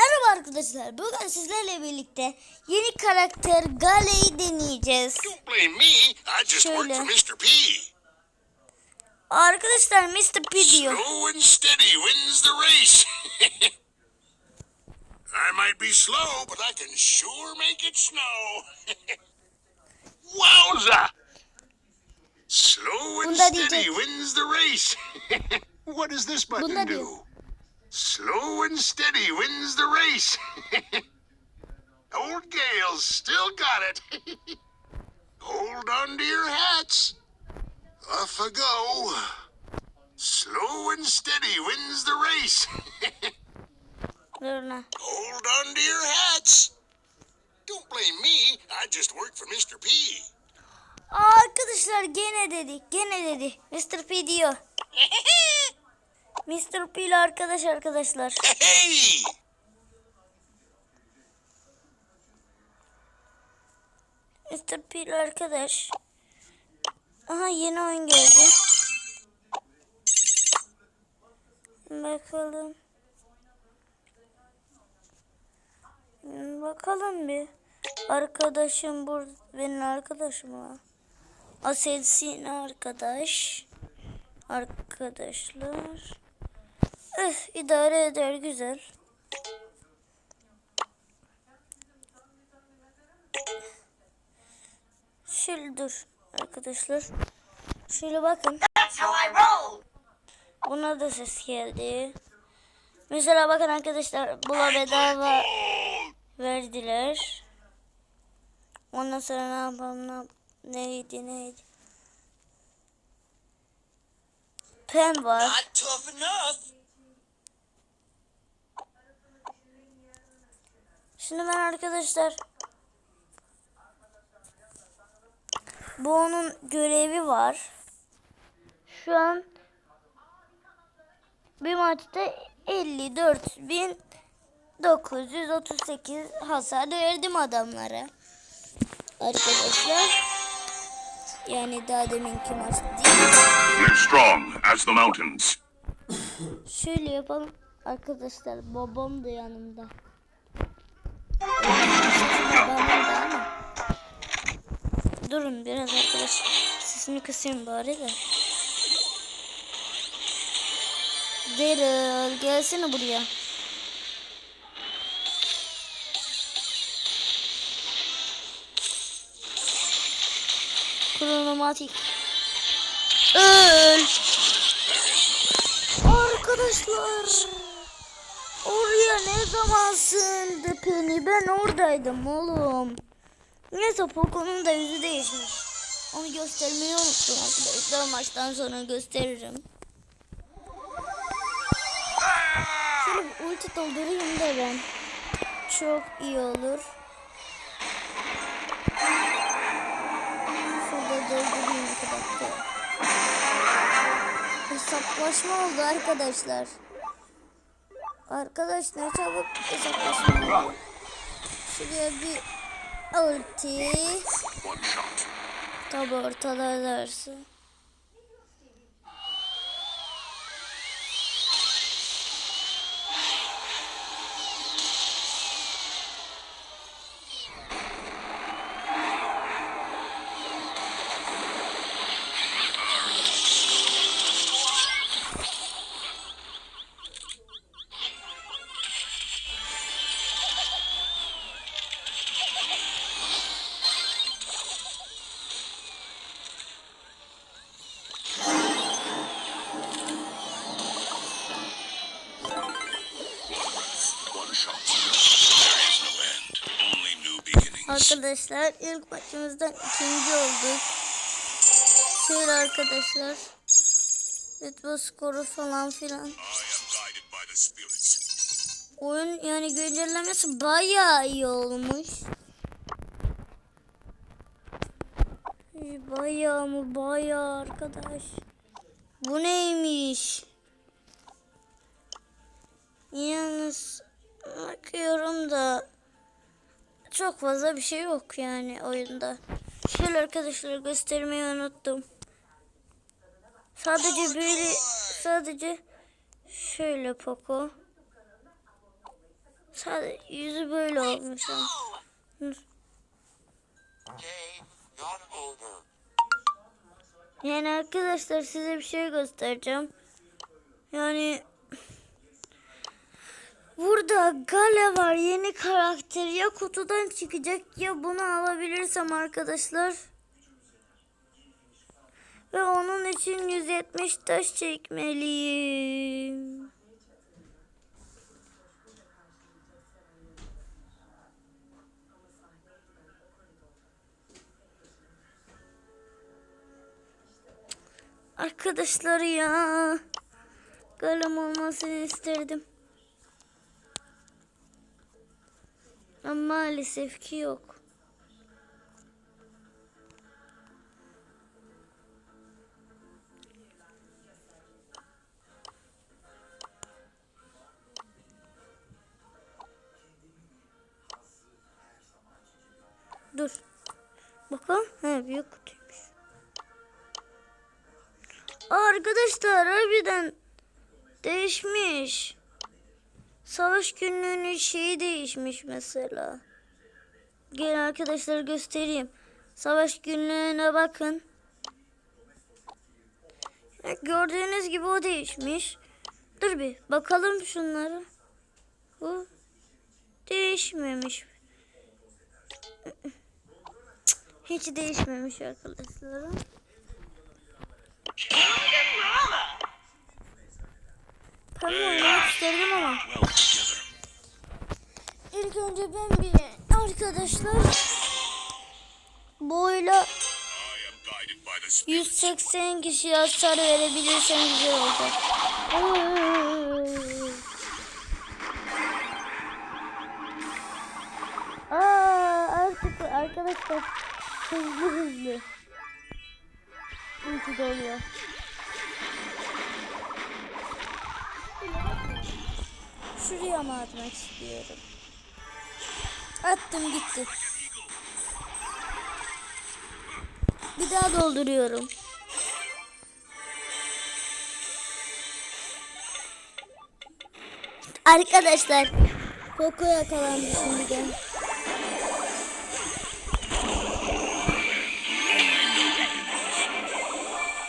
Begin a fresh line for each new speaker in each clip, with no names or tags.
Merhaba arkadaşlar. Bugün sizlerle birlikte yeni karakter Gale'yi deneyeceğiz. Şöyle. Arkadaşlar Mr. P diyor.
Slow and steady wins the race. I might be slow, but I can sure make it snow. Wowza! Slow and steady wins the race. what does this button do? Slow and steady wins the race. Old Gale's still got it. Hold on to your hats. Off I go. Slow and steady wins the race. Hold on to your hats. Don't blame me. I just work for Mr. P.
Arkadaşlar gene dedi. Gene dedi. Mr. P diyor. Mr. P ile arkadaş arkadaşlar.
Hey!
Mr. P ile arkadaş. Aha yeni oyun geldi. Bakalım. Bakalım bir. Arkadaşım bu benim arkadaşım ha. Aselsin arkadaş. Arkadaşlar. Eh, idare eder güzel. Şöyle dur arkadaşlar. Şöyle bakın. Buna da ses geldi. Mesela bakın arkadaşlar buna bedava verdiler. Ondan sonra ne yapalım ne neydi neydi. Pen var. Şimdi ben arkadaşlar bu onun görevi var. Şu an bir maçta 54.938 hasar verdim adamlara. Arkadaşlar yani daha deminki maç değil.
Live strong as the mountains.
Şöyle yapalım arkadaşlar babam da yanımda. Durun biraz arkadaş. Sesini kısayım bari de. Daryl gelsene buraya. Kronomatik. Öl. Arkadaşlar. Oraya ne zaman sığındı Penny? Ben oradaydım oğlum. Neyse Poco'nun da yüzü değişmiş. Onu göstermeyi unuttum arkadaşlar. Maçtan sonra gösteririm. Şöyle bir ulti doldurayım da ben. Çok iyi olur. Şurada doldurayım iki dakika. Hesaplaşma oldu arkadaşlar. Arkadaş ne çabuk hesaplaşma oldu. Şuraya bir ulti. Tabi ortalarlarsa. Arkadaşlar ilk maçımızdan ikinci olduk. Şöyle arkadaşlar. Ritmo skoru falan filan. Oyun yani güncellemesi bayağı iyi olmuş. Bayağı mı bayağı arkadaş. Bu neymiş? Yalnız bakıyorum da çok fazla bir şey yok yani oyunda. Şöyle arkadaşlar göstermeyi unuttum. Sadece böyle sadece şöyle Poco. Sadece yüzü böyle olmuş. Yani arkadaşlar size bir şey göstereceğim. Yani burada Gale var yeni karakter ya kutudan çıkacak ya bunu alabilirsem arkadaşlar. Ve onun için 170 taş çekmeliyim. Arkadaşlar ya. Galem olmasını isterdim. Ama maalesef ki yok. Dur. Bakalım. He büyük kutuymuş. Arkadaşlar harbiden değişmiş. Savaş günlüğünün şeyi değişmiş mesela. Gelin arkadaşlar göstereyim. Savaş günlüğüne bakın. Gördüğünüz gibi o değişmiş. Dur bir bakalım şunları. Bu değişmemiş. Hiç değişmemiş arkadaşlar. Ben de oynamak isterdim ama. İlk önce ben bir arkadaşlar boyla
I am guided by the spirit.
180 kişiye hasar verebilirsem güzel olacak. Aa, artık arkadaşlar hızlı hızlı. Ulti doluyor. Şuraya mı atmak istiyorum? Attım gitti. Bir daha dolduruyorum. Arkadaşlar Koko yakalandı şimdiden.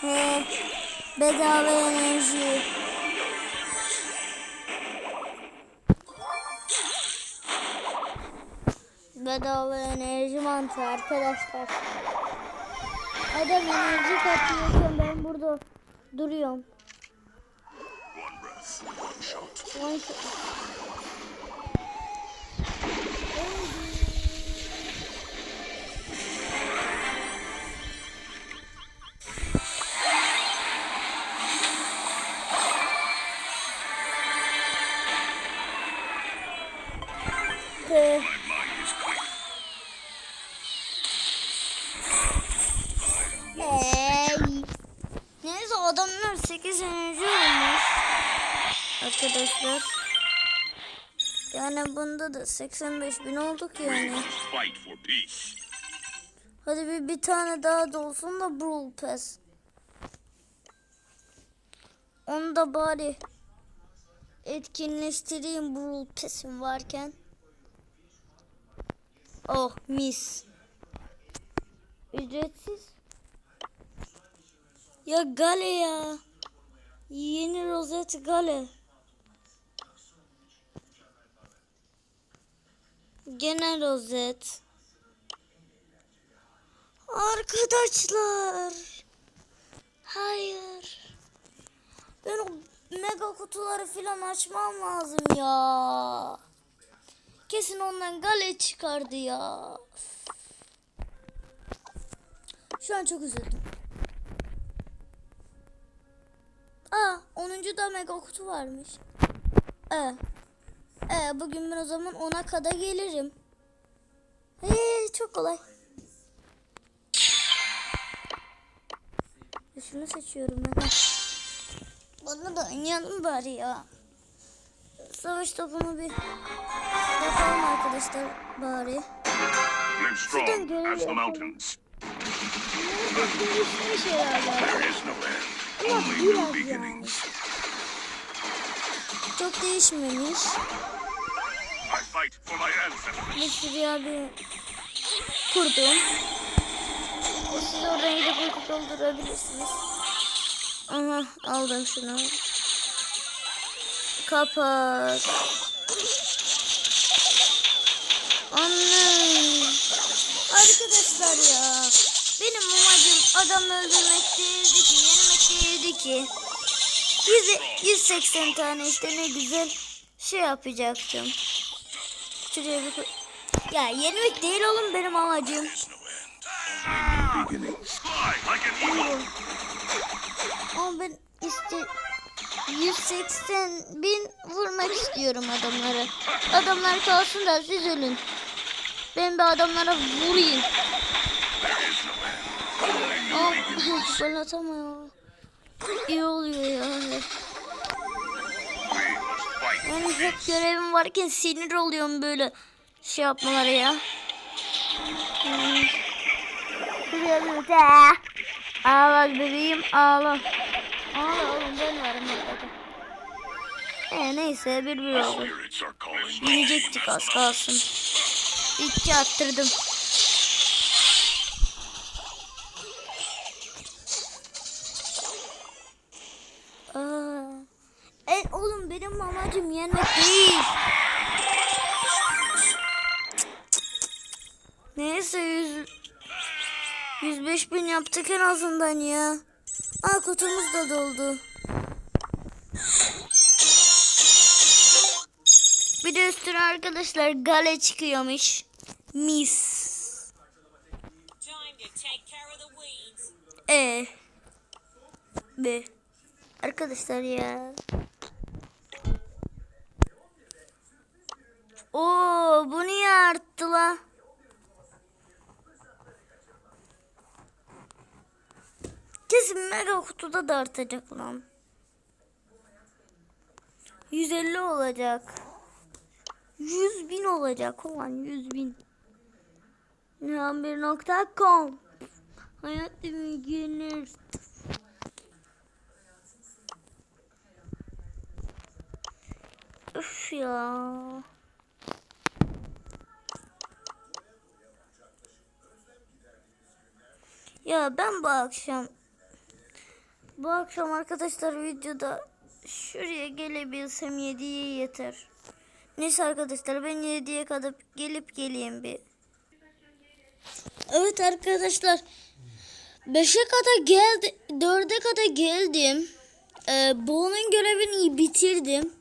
He, bedava enerji. Bedava enerji mantığı arkadaşlar. Adam enerji katıyorken ben burada duruyorum.
One breath, one shot.
One shot. Adamlar 8 enerji olmuş. Arkadaşlar. Yani bunda da 85 bin olduk yani. Hadi bir, bir tane daha da olsun da Brawl Pass. Onu da bari etkinleştireyim Brawl Pass'im varken. Oh mis. Ücretsiz. Ya Gale ya. Yeni rozet Gale. Gene rozet. Arkadaşlar. Hayır. Ben o mega kutuları filan açmam lazım ya. Kesin ondan gale çıkardı ya. Şu an çok üzüldüm. Aa 10. da mega kutu varmış. Ee, ee, bugün ben o zaman 10'a kadar gelirim. Ee, çok kolay. Şunu seçiyorum ben. Bana da oynayalım bari ya. Savaş topunu bir yapalım arkadaşlar bari.
Mountains.
Değişmiş herhalde.
There is no end.
Ama biraz yani. Çok değişmemiş. Bir bir kurdum. Siz orayı da böyle doldurabilirsiniz. Aha aldım şunu. Kapat. Anne. Arkadaşlar ya. Benim amacım adam öldürmek değildi ki, yenmek değildi ki. 100, 180 tane işte ne güzel şey yapacaktım. Şuraya bir Ya yenmek değil oğlum benim amacım. Ama ben işte 180 bin vurmak istiyorum adamlara. Adamlar kalsın da siz ölün. Ben bir adamlara vurayım.
There is no
İyi oluyor ya.
We must fight.
Yani hep görevim varken sinir oluyorum böyle şey yapmaları ya. Hmm. Şuraya de. Ağla bebeğim ağla. Ağla oğlum ben varım orada. E neyse bir bir oldu. Yenecektik az kalsın. İki attırdım. Aa, e, oğlum benim amacım yenmek değil. Neyse yüz, 105 bin yaptık en azından ya. Aa kutumuz da doldu. Bir de üstüne arkadaşlar gale çıkıyormuş. Mis. E. B. Arkadaşlar ya. Oo bu niye arttı la? Kesin mega kutuda da artacak lan. 150 olacak. 100 bin olacak ulan 100 bin. Number.com Hayatım gelir. Üf ya. Ya ben bu akşam bu akşam arkadaşlar videoda şuraya gelebilsem 7'ye yeter. Neyse arkadaşlar ben 7'ye kadar gelip geleyim bir. Evet arkadaşlar 5'e kadar geldi 4'e kadar geldim. Ee, Bo'nun görevini bitirdim.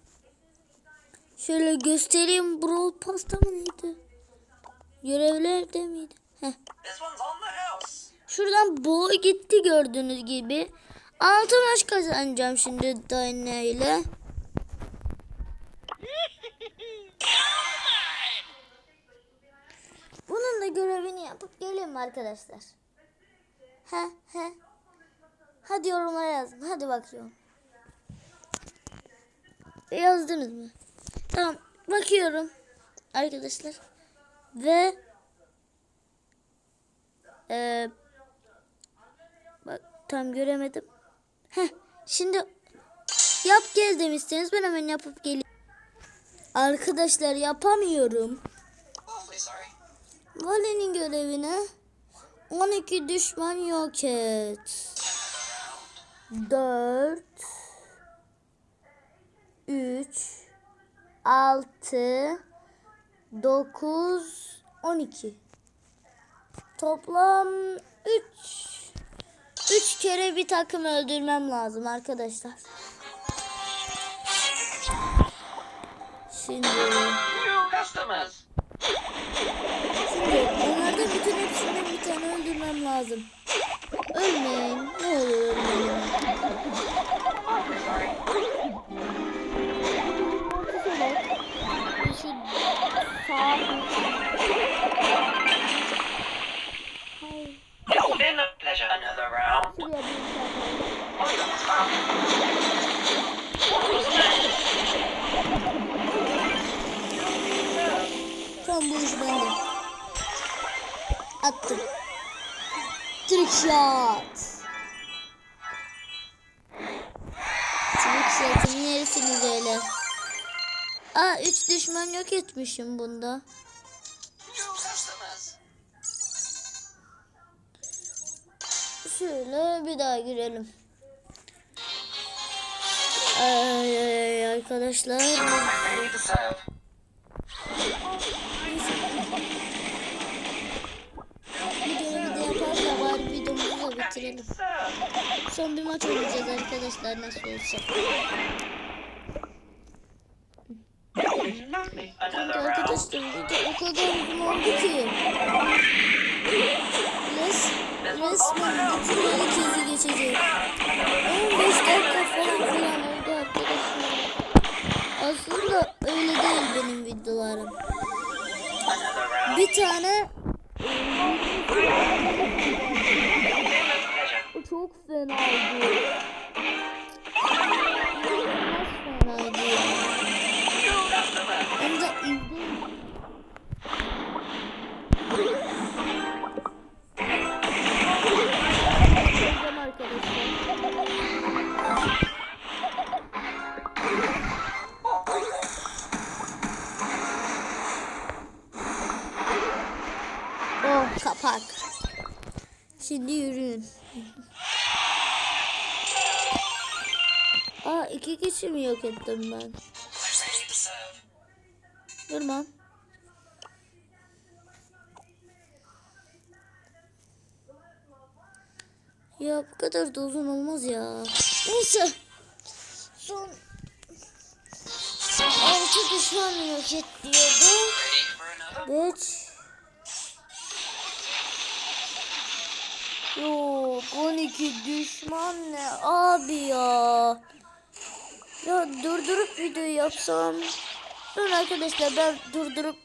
Şöyle göstereyim. Brawl pasta mı neydi? Görevlerde miydi? Heh. Şuradan Bo gitti gördüğünüz gibi. Altı maç kazanacağım şimdi Dayna ile. Bunun da görevini yapıp geleyim arkadaşlar. He he. Hadi yorumlara yazın. Hadi bakıyorum. Yazdınız mı? Tamam. Bakıyorum. Arkadaşlar. Ve eee tam göremedim. Heh. Şimdi yap gel demişsiniz. Ben hemen yapıp geleyim. Arkadaşlar yapamıyorum. Vali'nin görevine 12 düşman yok et. 4 3 6 9 12 Toplam 3 3 kere bir takım öldürmem lazım arkadaşlar. Şimdi. Şimdi onlardan bütün hepsinden bir tane öldürmem lazım. Ölmeyin. Ne olur ölmeyin.
Another round.
Tamam bu iş bende. Attım. Trick shot. Trick shot'ın neresiniz öyle? Aa 3 düşman yok etmişim bunda. Şöyle bir daha girelim. Ay, ay, arkadaşlar. Bitirelim. Son bir maç oynayacağız arkadaşlar nasıl olsa. Çünkü arkadaşlar video o kadar uzun oldu ki. Resmen bütün herkesi geçecek. 15 dakika falan filan oldu arkadaşlar. Aslında öyle değil benim videolarım. Bir tane çok fenaydı. İnanılmaz Aa iki kişi mi yok ettim ben? Durma. Ya bu kadar da uzun olmaz ya. Neyse. Son altı düşman yok et diyordu.
Ready for another?
Geç. Yok 12 düşman ne abi ya. Ya durdurup video yapsam. Dur arkadaşlar ben durdurup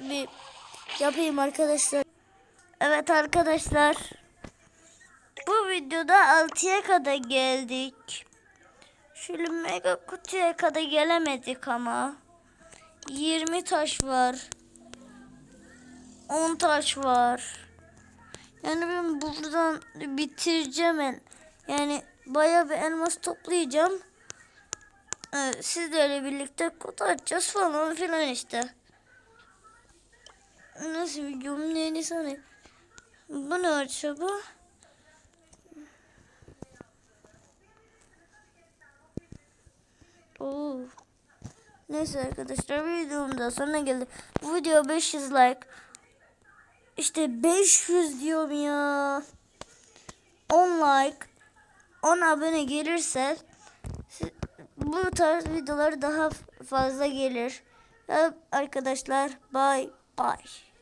bir, yapayım arkadaşlar. Evet arkadaşlar. Bu videoda 6'ya kadar geldik. Şöyle mega kutuya kadar gelemedik ama. 20 taş var. 10 taş var. Yani ben buradan bitireceğim. Yani bayağı bir elmas toplayacağım. Ee, sizlerle birlikte kutu açacağız falan filan işte. Nasıl videomun neyini sana? Bu ne acaba? Oo. Neyse arkadaşlar videomun da sonuna geldi. Bu video 500 like. İşte 500 diyorum ya. 10 like, 10 abone gelirse bu tarz videolar daha fazla gelir. Arkadaşlar bye bye.